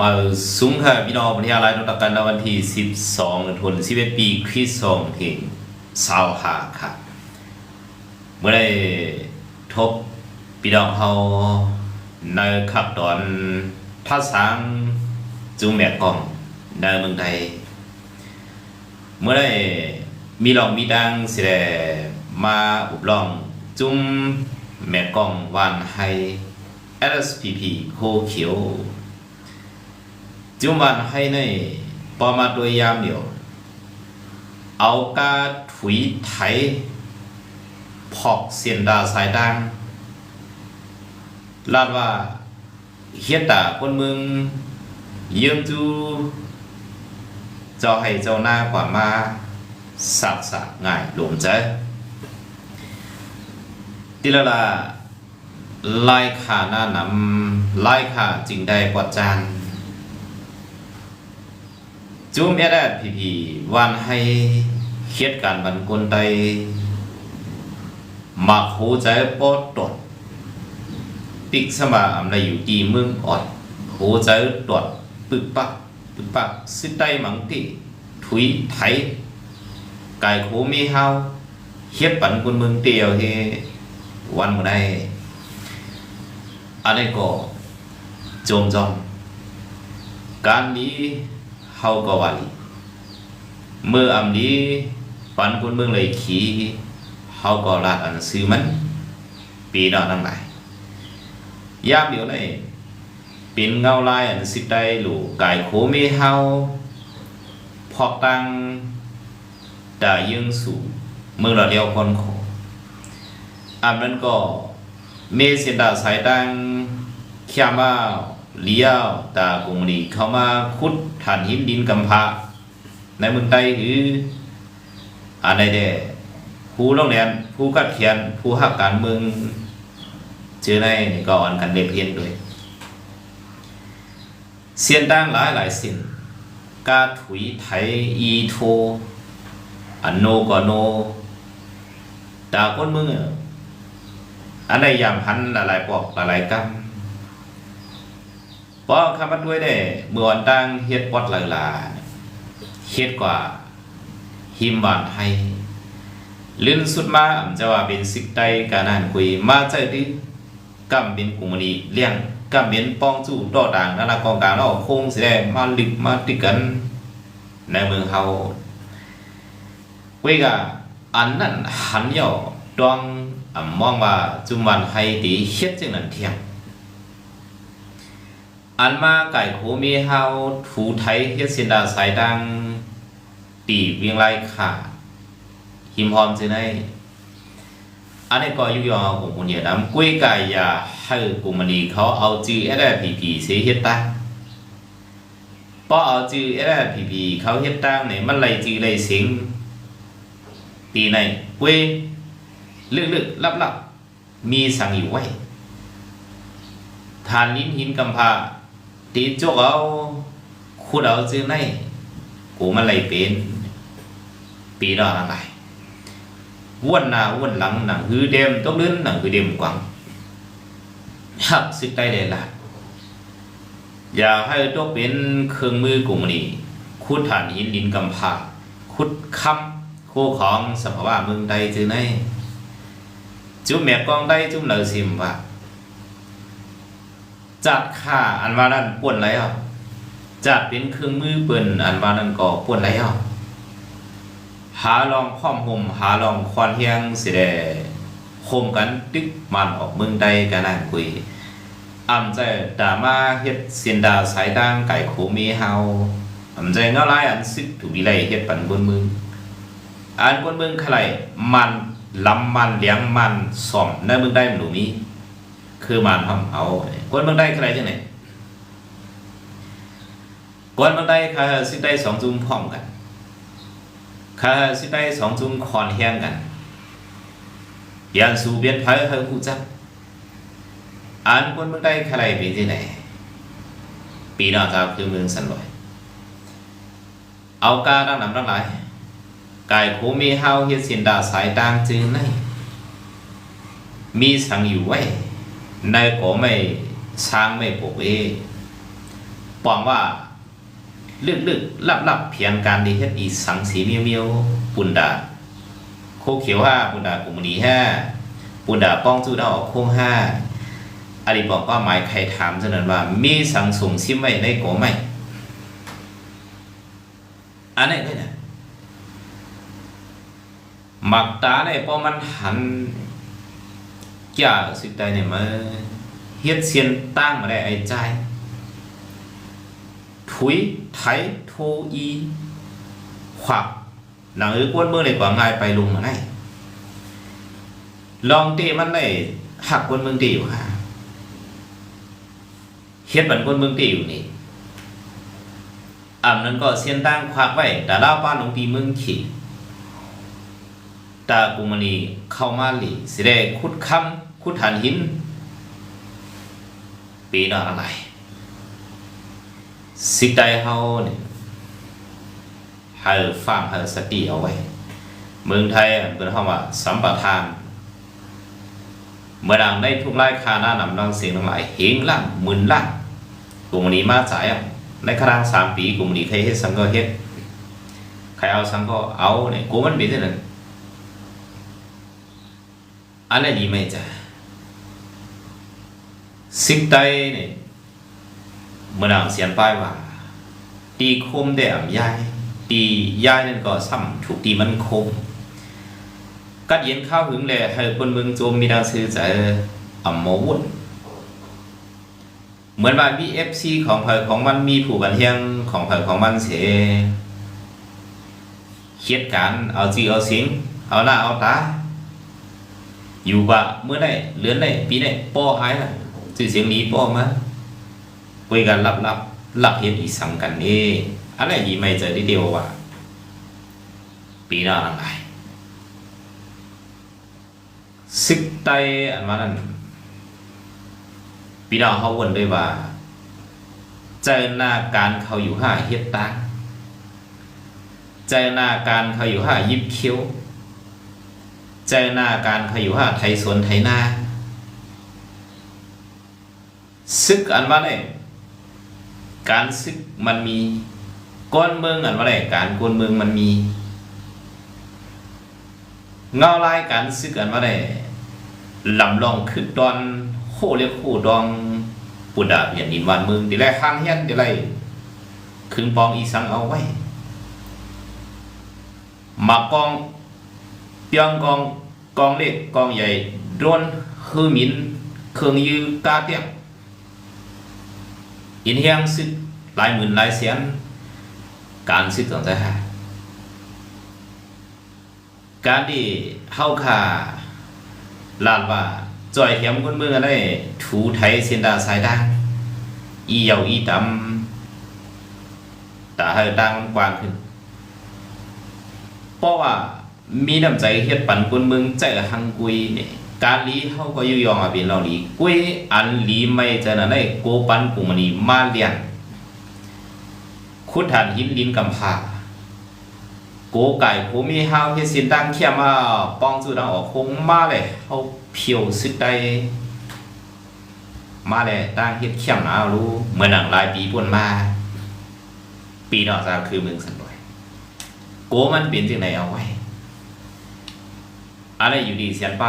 มาสูงค่ะพี่น้องวันที่อะไรนตักกันในวันที่ 12เดือนธันวาคมปีคริสต์ศักราชสาวหาค่ะเมื่อได้ทบพี่น้องเฮาในขับตอนภาษาจุงแม่กองในเมืองไทยเมื่อได้มีลองมีดังสิได้มาอุบลองจุ้มแม่กองวันให้ LSPP โคเขียว จุมวันให้ในปอมาตัวยามเดียว เอากาถุยไถพอกเสียนดาสายดังลาดว่าเฮียตาคนเมืองเยี่ยมจูเจ้าให้เจ้าหน้ากว่ามาสักสักง่ายหลวมใจติละละไล่ขาหน้านำไล่ขาจึงได้กว่าจาน จุ้มเอดดพีพีวันให้เคียดการบันกลใดมักหูใจปอดตดปิกสมาอำไรอยู่ดีเมืองอดหูใจตดปึกปักปึกปักสิได้มังติถุยไถไก่โคมีเฮาเฮ็ดปันคนเมืองเตียวเฮวันบ่ได้อันนี้ก็โจมจอมการนี้ เฮาก็ว่าเมื่ออำนี้ปันคนเมืองเลยขี่เฮาก็ลาดอันซื้อมัน ปีนอทั้งหลายยามเดียวเลยเป็นเงาลายอันสิได้หลูกไก่โคมีเฮาพอกตังดายึงสูเมืองเราเดียวคนโคอันนั้นก็เมเสียนดาสายตังเขียมา เลี้ยวตากรุงนีเข้ามาขุดฐานหินดินกำพร้าในเมืองใต้หืออันใดเด้ผู้โรงเรียนผู้กัดเขียน ผู้หักการเมืองเจอในนี่ก็อ่อนกันเด็กเพียนด้วยเสียนดังหลายหลายสิ่งกาถุยไถอีโทอันโนก็โนดาคนมึงอะอันใดยามพันหลายๆปอกหลายๆกำ เพราะคำมันด้วยได้เมื่อวันตั้งเฮ็ดปอดลาลาเฮ็ดกว่าหิมหวานไทยลื่นสุดมาอำจะว่าเป็นสิกใดการนานคุยมาเจอที่กำเป็นกุมนีเลี้ยงกับเมียนป้องจู่ต่อต่างนานากองกลางแล้วคงสิได้มาลึกมาติกันในเมืองเฮาเวยกะอันนั้นหันย่อดองอ่ำมองว่าจุมวันให้ตีเฮ็ดจังนั้นเทียง อันมาไก่โคมีเฮาถูไทยเฮ็ดสินดาสายดังตีเวียงไล่ขาหิมหอมจังได๋อันนี้ก็ยู่ยอของคนเดียดำกุ้ยไก่ยาให้กุมณีเขาเอาจื้ออะไรผีผีเสียเฮ็ดตั้งพอเอาจื้ออะไรผีผีเขาเฮ็ดตั้งเนี่ยมันไหลจื้อไหลเสียงตีในกุ้ยลึกๆลับๆมีสังอยู่ไว้ทานลิ้นหินกำพา ตีจกเอาขุดเอาจื้อในกูมันไหลเป็นปีดอกอะไรวนหน้าวนหลังหนังหือเดมต้องเลื่นหนังหือเดมกวางหักสิกได้เลยล่ะอย่าให้ตัวเป็นเครื่องมือกลุ่มนี้ขุดฐานหินดินกำพร้าขุดคำคู่ของสภาวะเมืองใดจือในจุ่มแม่กองได้จุ่มเหลือสิมว่า จัดค่าอันว่านั้นป่วนไรอะจัดเป็นเครื่องมือเปิ้นอันว่านั้นก็ป่วนไรอะหาลองพร้อมห่มหาลองควันเฮียงสิได้คมกันตึกมันออกเมืองใดกันนั่นคุยอำใจดามาเฮ็ดเสียนดาสายดังไก่โคมีเฮาอำใจเงาลายอันสิถูกวิไลเฮ็ดปันบนเมืองอันบนเมืองใครมันลำมันเลี้ยงมันซ่อมในเมืองใดมันหนูมี คือมันทำเอาคนเมืองใดใครจังไหนคนเมืองใดค่ะสิได้สองจุ่มพร้อมกันข้าสิได้สองจุ่มคอนแห้งกันเปลี่ยนสูเปียนไผให้ฮู้จักอ่านคนเมืองใดใครเป็นที่ไหนปีหน้าจะคือเมืองสันลอยเอากาดังนำทั้งหลายกายโคมีเฮาเฮ็ดสียนดาสายตางจือในมีสังอยู่ไว้ ในก็ไม่ช้างไม่ปกเอปองว่าลึกลึกลับลับเพียงการดีเฮ็ดอีสังสีเมียวเมียวปุนดาโคเขียวห้าปุนดากุมณีห้าปุนดาป้องจูดาออกโค้งห้าอดีบอกว่าหมายใครถามเท่านั้นว่า มีสังสงซิมไว้ในโกไหมอันนี้ด้วยนะหมักตาเนี่ยพอมันหัน จ่าสึกใดเนี่ยมาเฮ็ดเสียนตั้งมาได้ไอ้ใจถุยไถโทอีขวักหนังเอ้กวนเมืองเลยกว่าง่ายไปลงมาได้ลองเตะมันได้หักกวนเมืองเตะอยู่ฮะเฮ็ดเหมือนกวนเมืองเตะอยู่นี่อ่ำนั้นก็เสียนตั้งควักไว้แต่เล่าป้านหลวงปีเมืองขี่ตากุมณีเข้ามาหลีสิได้ขุดคำ ขุดฐานหิน ปีนอะไร สิ่งใดเฮาเนี่ยให้ฟังให้สติเอาไว้ เมืองไทยเป็นคำว่าสัมปทาน เมื่อดังได้ทุกไล่คาหน้านำดังเสียงทั้งหลายเฮงล่างมืนล่างกลุ่มนี้มาจ่ายอะในครั้งสามปีกลุ่มนี้ใครเฮ็ดสังก็เฮ็ดใครเอาสังก็เอาเนี่ยกูมันเป็นเท่านั้นอันนี้ดีไหมจ๊ะ สิ่งใดเนี่ยเมื่อนางเสียนป้ายว่า ตีคมได้อ่ำยายตียายนั่นก็ซ้ำถูกตีมันคม กัดเย็นข้าวหึงเลยให้คนเมืองโจมมีดาวซื้อจะอ่ำโมวุ่นเหมือนว่ามีเอฟซีของเผยของมันมีผู้บันเทียงของเผยของมันเสียเคียดการเอาจีเอาเสียงเอาหน้าเอาตาอยู่ว่าเมื่อได้เลือนได้ปีได้ป้อหายละ ชื่อเสียงนี้ป้อมาคุยกันลับลับลับเห็นอีสังกันเองอะไรยีไม่เจอทีเดียวว่าปีหน้าอะไรซึกไตอันว่านั้นปีหน้าเขาวนด้วยว่าเจอหน้าการเขาอยู่ห้าเฮ็ดตังเจอหน้าการเขาอยู่ห้ายิบเคี้ยวเจอหน้าการเขาอยู่ห้าไทยสวนไทยนา ซึกอันว่าเนี่ยการซึกมันมีก้อนเมืองอันว่าไรการก้นเมืองมันมี เงาลายการซึกอันว่าไรลำลองคือดอนโคเรียกโคดองปุดาเปลี่ยนดินวานเมืองดีแรข้างเฮียนดีไรคืนปองอีสังเอาไว้มากองเปียงกองกองเล็กกองใหญ่ร้นคือมินเครื่องยือกาเตียง อินเฮียงซึกหลายหมื่นหลายแสนการซึกต่างใจการที่เฮาค่าลาดว่าจอยเหียมคนเมืองอะไรถูไทยเสียนดาสายดังอีเหยาอีดำแต่ให้ดังกว้างขึ้น เพราะว่ามีน้ำใจเฮ็ดปันคนเมืองใจหังกุยเนี่ย การลีเขาก็ยุยองอาเป็นเราลีกวยอันลีไม่เจอนะได้โกปันกุมณีมาเลียนคุดฐานหินลินกำพาโกไก่โคมีฮาวเฮสินดังเขียมาปองจูดังออกคงมาเลยเขาเพียวสึกได้มาเลยตั้งเฮ็ดเขียมนารู้เมื่อหนังหลายปีป่นมา ปีนอกจากคือเมืองสันดอยโกมันเป็นจังไหนเอาไว้ อะไรอยู่ดีเสียนไป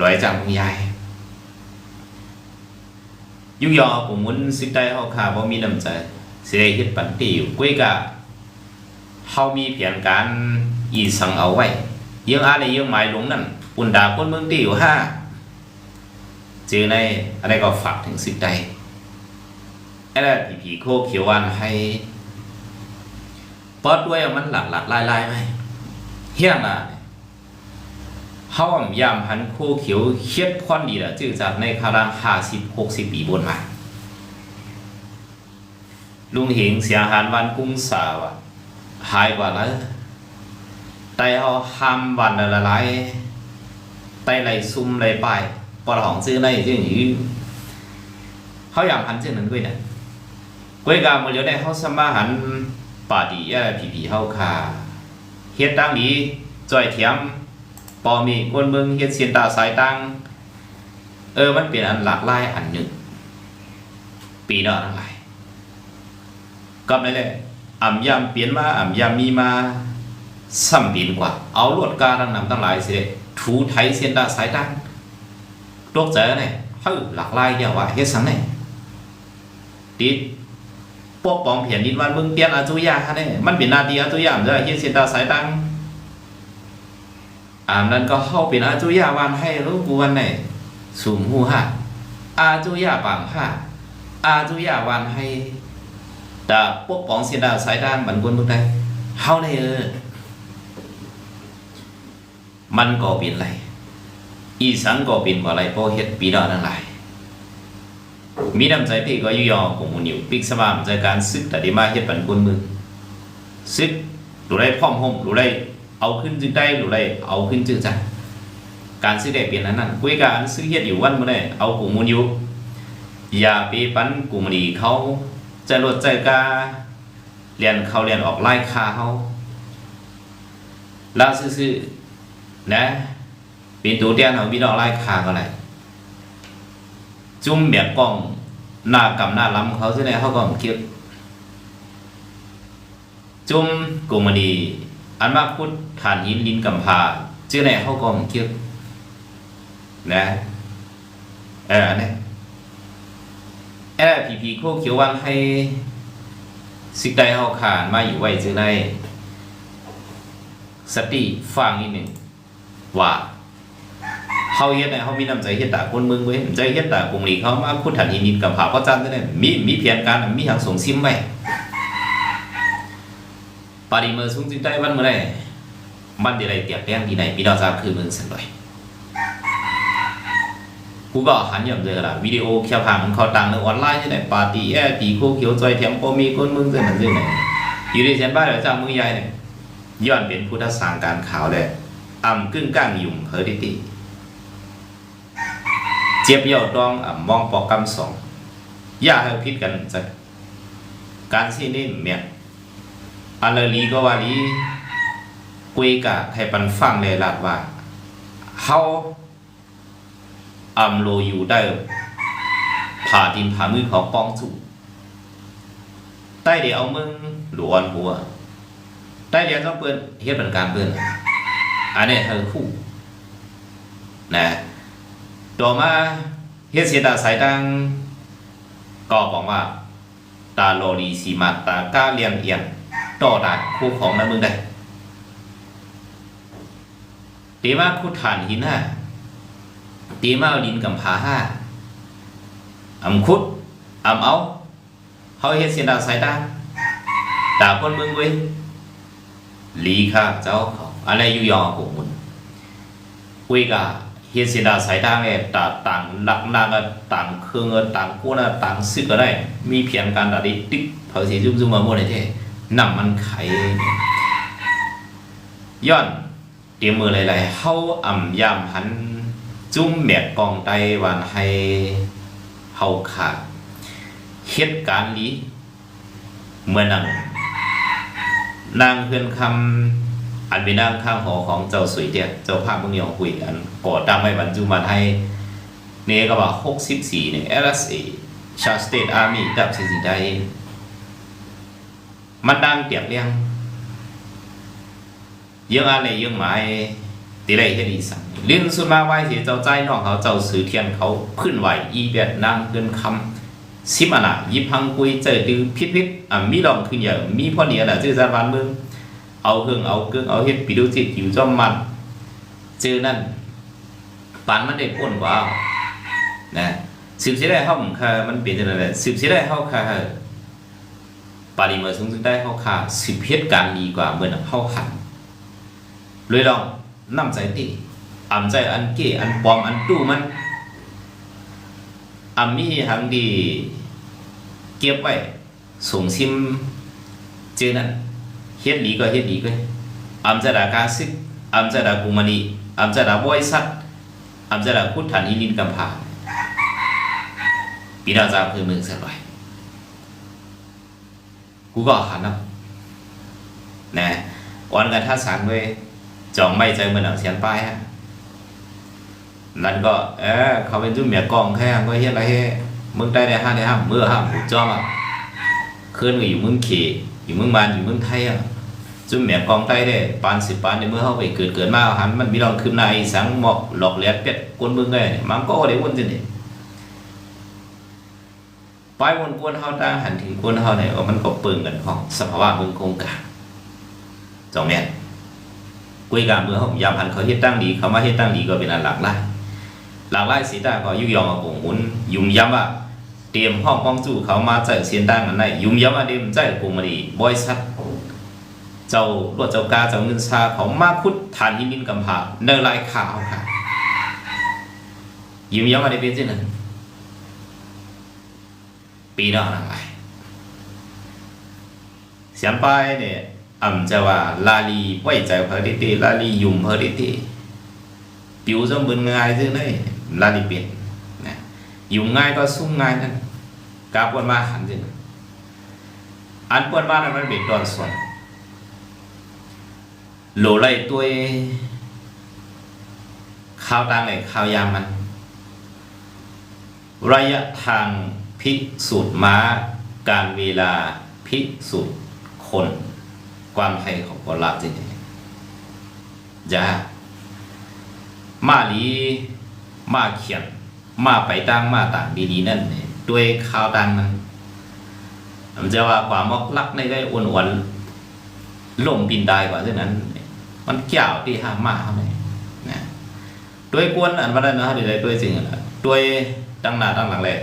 ลอยจากมึงยายยุยอผมมุนสิได้เฮาค่าบ่มีน้ำใจสิได้เฮ็ดปันติอยู่กุ้ยกะเฮามีแผนการอีสังเอาไว้ยังอะไรยังหมายลงนั่นปุ่นดาคนเมืองติอยู่ห้าเจอในอะไรก็ฝากถึงสิได้อะไรผีผีโคเขียววันให้ปอดด้วยมันหลักหลักลายลายไหมเฮี้ยงอะ เฮาอ่ำยามหันโคเขียวเคียดพรดีละจื้อจากในคารางห้าสิบหกสิบปีบนมาลุงเหงเสียหารวันกุ้งสาวะหายกว่าแล้วไตเฮาห้ามวันละลายไตไหลซุ่มไหลไปปอดของซื้อในจื้อนี้เฮาอยากหันจื้อนั้นด้วยนะก้วยกามือเดียวได้เฮาสมาหันป่าดีอะผีผีเฮาคาเฮ็ดตั้งดีจ้อยเทียม ปอมีคนเมืองเฮ็ดเสียนตาสายตังเออมันเป็นอันหลากหลายอันหนึ่ง ปีนอทั้งหลายก็ไม่เลยอ่ำยำเปลี่ยนมาอ่ำยำมีมาซ้ำปีนกว่า เอาลวดการดังนำทั้งหลายสิเดถูไทยเส้นดาสายดังโรคเจอเนี่ยเฮ้ยหลากหลายอย่างว่าเฮ็ดสังเนี่ยติดปกปองเพียนดินวันมึงเปลี่ยนอาจุยาฮะเนี่ยมันเป็นนาทีอาจุยามจะเฮ็ดเส้นดาสายดัง อ่านั้นก็เข้าเป็นอาจุยาวันให้รู้กวนไหนสูงหูฮะอาจุยาบางฮะอาจุยาวันให้แต่ปกป้องเส้นดาสายดังมันกวนมึงได้เฮาได้เออมันก็เป็นไรอีสังก็เป็นว่าไรเพราะเฮ็ดปีดอนั่นหลายมีน้ำใจพี่ก็ยู่ยอของมูนิวปิกสมามใจการซึกแต่ด้มาเฮ็ดปันกุนมือซึกหรือได้พร้อมห่มหรือได้ เอาขึ้นจึงได้หรือได้เอาขึ้นจึงจังการซื้อได้เปลี่ยนนั้นนั่นคุยการซื้อเฮ็ดอยู่วันมื้อได้เอาของมูนิวอย่าไปปันกลุ่มดีเขาใจรถใจกาเรียนเขาเรียนออกไล่คาเขาแล้วซื่อๆนะเป็นตัวเดียนของพี่น้องไล่คาก็ไรจุ่มแบบกล้องหน้ากำหน้าล้ำเขาใช่ไหมเขาก็คิดจุ่มกุมณี อันมาพุทธฐานหินลินกำพาชื่อไหนเขาก็คิดนะเออเนี่ยเออพีพีโคเขียววังให้สิกได้เขาขานมาอยู่ไว้ชื่อในสติฟังนิดหนึ่งว่าเฮาเฮ็ดเนี่ยเฮามีน้ำใจเฮ็ดตาคนเมืองเว้ยใจเฮ็ดตากรุงลีเขามาพูดถันหินลินกับผาพราะจันทร์นั่นแหละมีมีเพียรการมีหางส่งซิมไว้ ปาริเมอร์สูงจิตใจวันเมื่อไรมันเดี๋ยวไรเตียกแป้งทีไหนพี่น้องทราบคือเมืองสันเลยกูก็หันย่ำเจอละวิดีโอแค่ผ่านมันเขาตังในออนไลน์ที่ไหนปาร์ตี้แอร์ตีโคเขียวจอยแถมพอมีคนมืองเจอหนังเจอไหนอยู่ในเซนบ้านเดี๋ยวจ้ามือใหญ่เนี่ยย้อนเป็นพุทธสางการข่าวเลยอ่ำกึ่งก้างยุ่งเฮอดิติเจี๊ยบเย่าดองอ่ำมองปอกกำสองอย่าให้พิดกันจะการที่นี่เมีย อันเลลีก็ว่าลีกุยกะให้ปันฟังเลยลาดว่าเฮาอ่ำโลอยู่ได้ผ่าดินผ่ามือของปองสุใต้เดี๋ยวเอามึงหลวนหัวใต้เดี๋ยวต้องเปิ้นเฮ็ดเป็นการเปิ้นอันนี้คือคู่นะต่อมาเฮ็ดเสียดาสายดังก็บอกว่า ตาโลดีสีมาตากาเลียงเอียง นต่อดาดคู่ของน้ำมึงได้ตีมาคู่ฐานหินห้าตีมาเอาดินกำผาห้าอำคุดอำเอาเขาเฮ็ดเสียดาสายดังตาคนเมืองเว้ย lý khác cháu không anh ấy yêu của mình quy cả hiện sinh ra xảy ra nghe ta tặng lạc lạc ở tặng khương ở tặng quân ở tặng sức ở đây mi phiền can đã đi tích thời gì zoom zoom mà mua này thế nằm ăn khai ย้อนเตรียมมือหลายๆเฮาอ่ำยามหัน จุ้มแมกกองไตวันให้เฮาขาดเหตุการณ์นี้เมื่อนั้นนางเพื่อนคำอันเป็นนางข้างหอของเจ้าสวยเดียเจ้าภาพมึงยองคุยอันก่อตั้งไว้บรรจุมาให้เนก็ว่าหกสิบสี่เนี่ย LSA ชาสเตทอาร์มี่ดับสิ่งใด มันดังเตียบเลี้ยงยังอะไรยังหมายตีไรเฮ็ดอีสังเลี้ยงสุดมาไว้ที่เจ้าใจน้องเขาเจ้าสื่อเทียนเขาขึ้นไหวอีเบียดนางเพื่อนคำสิบอันะยิบพังกุยเจอดื้อพิษพิษอะมีลองขึ้นอย่างมีพ่อเหนียน่ะชื่อสารบานเมืองเอาเครื่องเอาเครื่องเอาเฮ็ดปิดูจิตอยู่จอมมันเจอนั่นปานมันได้พ้นกว่านะสืบสิได้เฮาค่ะมันเป็นจังได๋สืบสิได้เฮาค่ะ ปาริมาสูงสุดได้เฮาค่ะสืบเหตุการณ์ดีกว่าเมื่อนเฮาหันเลยลองนำใจติอ่ำใจอันเก้อันปลอมอันตู้มันอามีหังดี เก็บไว้ส่งซิมเจอนั้นเฮ็ดดีก็เฮ็ดดีก็อำจะดากาซิกอำจะดากุมานีอำจะดาบอยสัตอำจะดาพุทธานินินกัมพาปีนาจาคือเมืองเสียไปกูก็หันนะนะวันกันท่าสารวย จองไม่ใจเหมือนหนังเสียนป้ายฮะนั่นก็เออเขาเป็นจุ้มเมียกองแค่ก็เฮ็ดอะไรเฮ็ดเมืองใต้ได้ห้าได้ห้าเมื่อห้าผูกจอมอะคืนก็อยู่มืองเขอยู่มืองบานอยู่มืองไทยอะจุ่มแหม่กองใต้ได้ปานสิบปานในเมื่อเขาไปเกิดเกิดมาหันมันมีรองคืนนายสังหมอกหลอกแหลกเป็ดกวนมืองไงมันก็ได้วนจริงไปวนกวนเฮาตั้งหันถึงกวนเฮาเนี่ยมันก็เปิงกันของสภาวะเมืองโครงการจองแม่นกุยการเมืองของยามหันเขาเฮ็ดตั้งดีเขามาเฮ็ดตั้งดีก็เป็นอันหลากหลายหลากหลายสีตาก็ยุยองกับกงมุนยุ่มย้ำว่าเตรียมห้องป้องจู่เขามาใจเสียนตั้งกันได้ยุ่มย้ำว่าเดมใจกงมดีบอยชัดเจ้ารวดเจ้ากาเจ้าเงินซาเขามาคุดฐานหินดินกำผาเนรลายขาวค่ะยุ่มย้ำว่าได้เป็นเช่นนั้น ปีนอกนั่งไปเสียงไปเนี่ยอ่ำจะว่าลาลีไว้ใจเพอดิเตลาลียุ่มเพอดิเต biểu cho bên ngay thế này là đi biển nè dùng ngay có sung ngay นั่นกาปวนมาหันจริงอันปวนมานั้นมันเป็นตอนส่วนโหลไรตัวข้าวตังเลยข้าวยามัน ระยะทาง พิสูจน์ม้า การเวลาพิสูจน์คน ความไทยของคนลาวจริงๆจ้ามาลีมาเขียน มาไปตั้งมาต่างดีๆนั่นเนี่ยด้วยข่าวดังนั้นมันจะว่าความมอกลักในได้อ้วนวันลงปินได้กว่าเช่นนั้น มันเกี่ยวที่ห้ามมาเขาเลยนะด้วยกวนอันว่าได้นนะหรือได้ด้วยสิ่งอะไรด้วยตั้งหน้าตั้งหลังเลย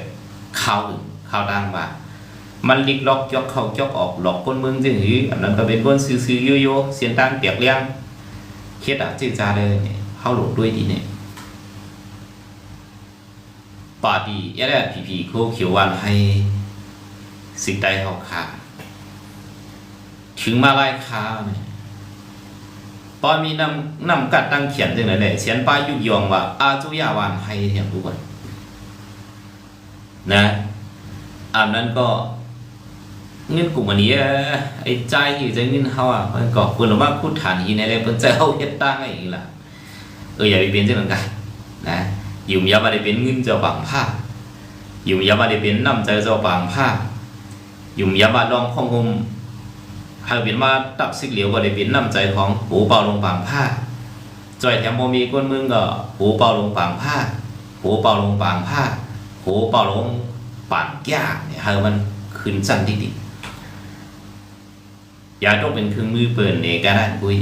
ข่าวข่าวดังว่ามันลิกล็อกยกเข้ายกออกหลอกคนเมืองจึงหืออันนั้นก็เป็นคนซื้อๆโยๆเสียงตังเปียกเลี้ยงเครียดอะจืดจาเลยเนี่ยเข้าหลงด้วยดีเนี่ยปาดียะแดผีผีโคเขียววันให้สิ่งใดเขาขาถึงมาไล่ค้าเนี่ยปอนมีนำนำกัดตั้งเขียนจังไหนเลยเขียนป้ายยุกยองว่าอาจุยาวันให้เนี่ยทุกคน นะอันนั้นก็เงินกลุ่มอันนี้ไอ้ใจที่จะเงินเขาอะมันก็ควรว่าคูดฐานอีในอะไรเพิ่นจเอาเฮ็ดตั้งอะไรอย่างนี้ล่ะเอออย่าไปเป็นเช่นนั้นกันนะอยู่ยามาได้เป็นเงินเจ้าบางผ้าอยู่ยามาได้เป็นน้ำใจเจ้าบางผ้าอยู่ยามาลองข้องงมให้เป็นมาตับสิกเหลียวก็ได้เป็นน้ำใจของหูเป่าลงบางผ้าจอยแถมบ่มีก้นมึงก็หูเป่าลงบางผ้าหูเป่าลงบางผ้า หเป่าลงปานแก้าเนี่ยให้มันขึ้นสั้นดิดๆอย่าต้องเป็นเครื่องมือเปิดในการอ่านคุย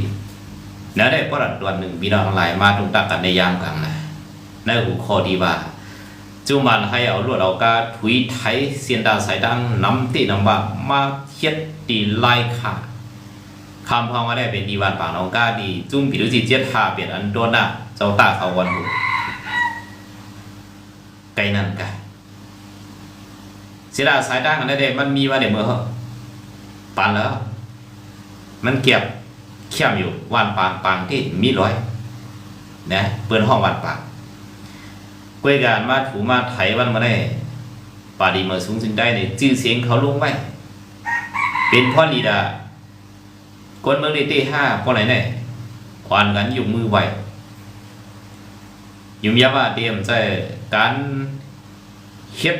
แล้วได้ประหลัดตัวหนึ่งพี่น้องทั้งหลายมาตรงตักกันในยามกลางนะในหัวข้อดีว่าจุมันให้เอาลวดเอากาถุยไทยเสียนดาสายดังน้ำตีน้ำว่ามาเทียดตีไล่ขาคำพองว่าได้เป็นดีวันปางน้องกาดีจุ่มผิวจีเจ็ดหาเปลี่ยนอันโดนน่ะเจ้าตาเขาวันหู ไกลนั่นกันเสียดาสายดังอันนั้เดมันมีว่าเดี๋ยวเมื่อปานแล้ว มันเก็บเข้มอยู่ว่านปางปางที่มีร้อยนะเปิดห้องว่านปางกวยการมาถูมาไถวันมาได้ปาดีมาสูงจึงได้ในชื่อเสียงเขาลงไว้เป็นพ่อลีดาคนเมืองได้ตีห้าพ่อไหนไหนควานกันอยู่มือไว้ ยุ่มยาว่าเตรียมใจการเฮ็ด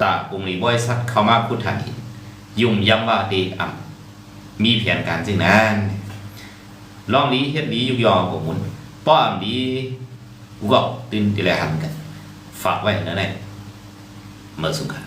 ตากรุงนี้บริษัทเข้ามาคุดทันหินยุ่มย้ำว่าดีอ่ำมีแผนการจึงนั้นลองนี้เฮ็ดนี้ยุกยอของมุนป้อมดีกูก็ตื่นตีแลหันกัน ฝากไว้นั่นแหละเมื่อสุขะ